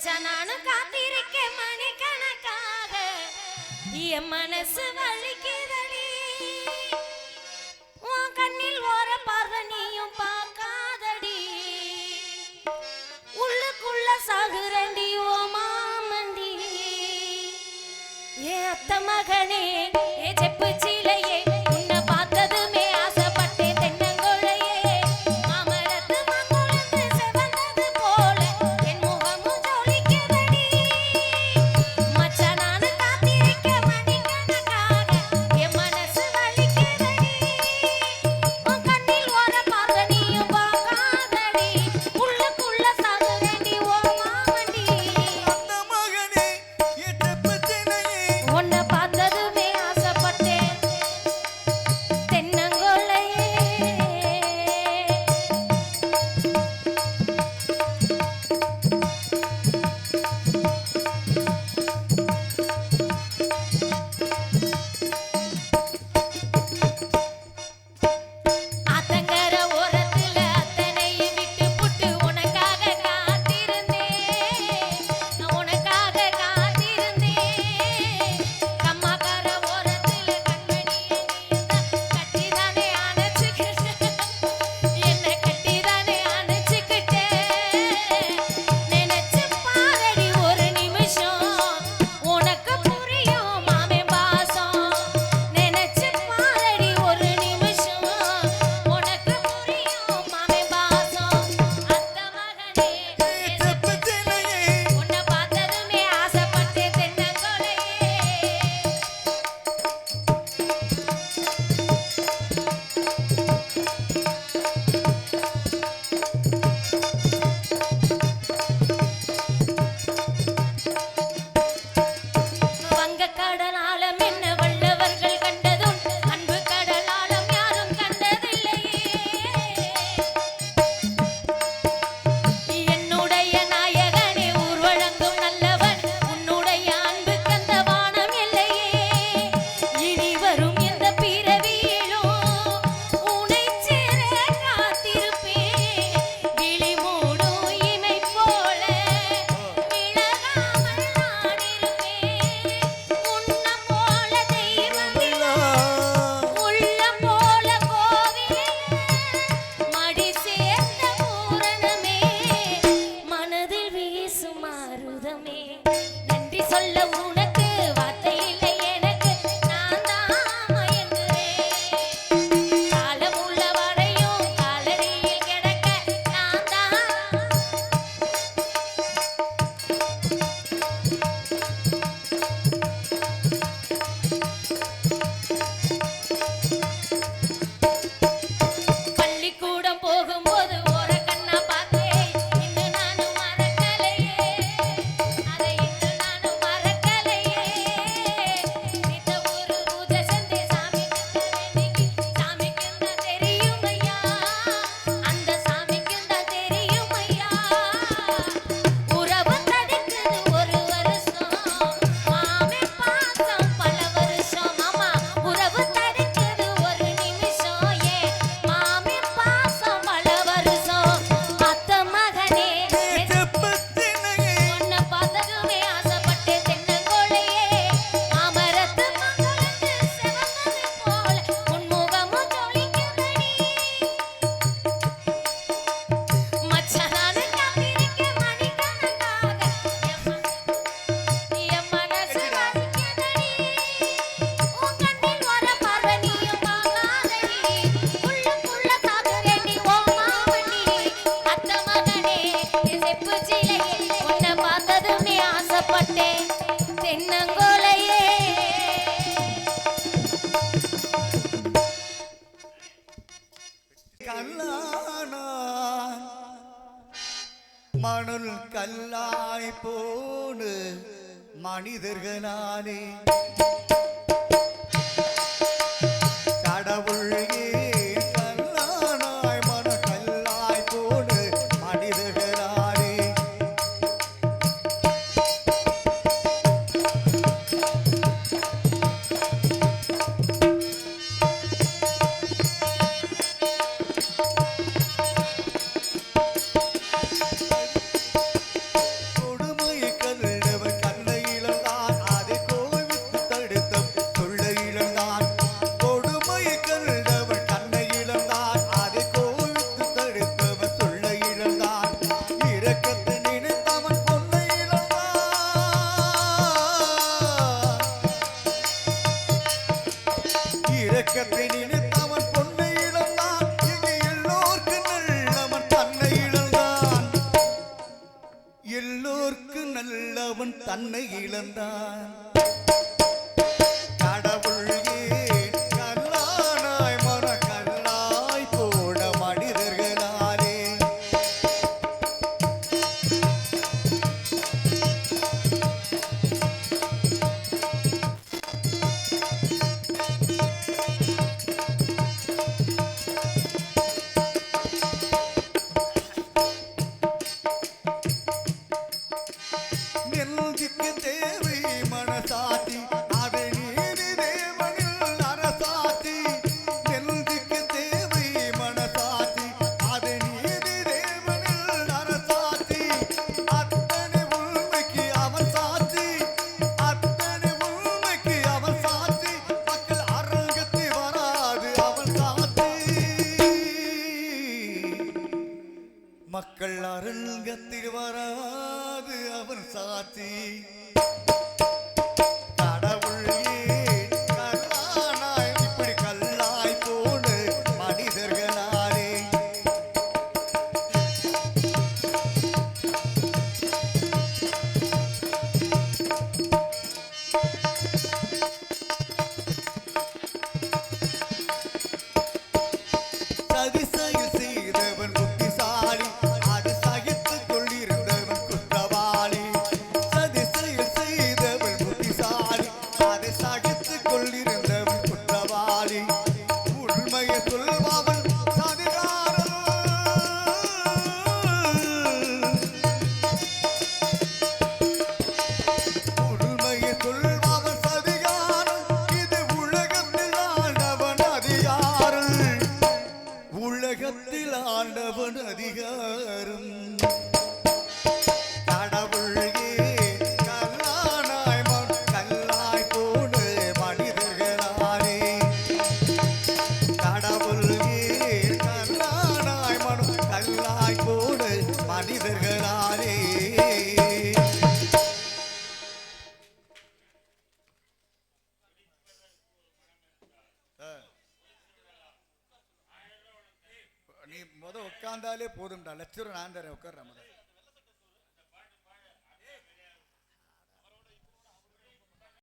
மச்சான் நானும் காத்திருக்க மணிக்கணக்காக என் மனசு Música ஆசைப்பட்டேன் தென்னங்கோலையே. கல்லானான் மணல் கல்லாய் போனு மனிதர்களாலே. தன்னை இழந்தான். நீ முத போதும்டா. லட்சம் நான் தரேன் உட்கார்றேன் முத